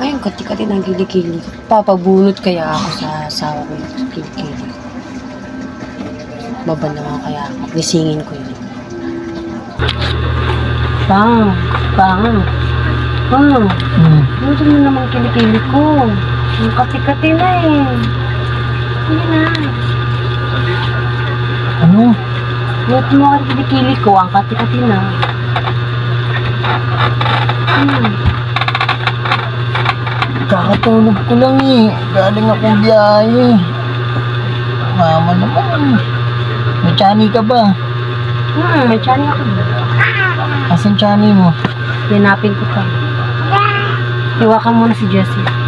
Ayun, kati-kati ng kilikili. Papabunot kaya ako sa asawa ko yung kilikili. Baba naman kaya ako. Gisingin ko yun. Pang, pang. Pang, Hmm. ano mo naman kilikili ko? Yung kati-kati na eh. Sige na. Ano? Buhat mo ang kilikili ko, ang kati-kati na. Hmm. Kakatulog ko lang eh. Galing akong biyahe. Mama naman. May chani ka ba? Hmm, may tiyan ako. Asan chani mo? Hinapin ko pa. Iwakan muna si Jessie.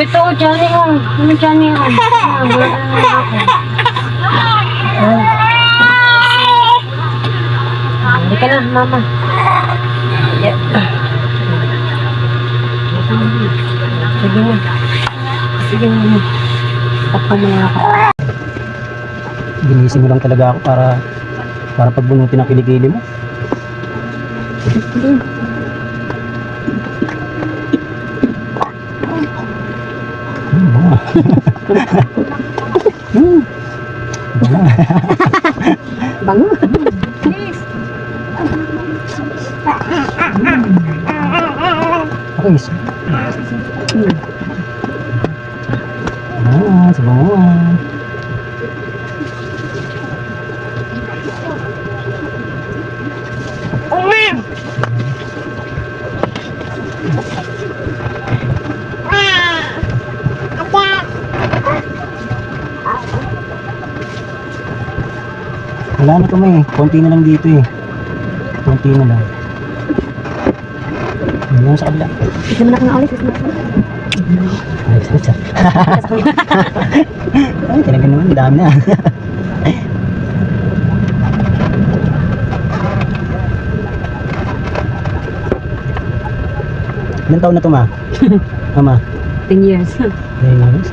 Ito, o, Johnny. Ano Johnny mo? Ah, wala na naman ako. Hindi ka na, mama. Yeah. Sige na. Sige na. Takpan mo na ako. Ginising mo lang talaga ako para para pagbunutin ang kilikili mo. Hmm, Hmm. Bango. Bango. Okay. so- Ah, sa bango. ah. Wala na kami. Konti na lang dito eh. Konti na lang. Lang sa kabila. Ito na ako na ulit. Ay, sarap sarap. Ay, talaga naman. Dami na. Ilan taon na to, ma? Mama? 10 years. Nine years?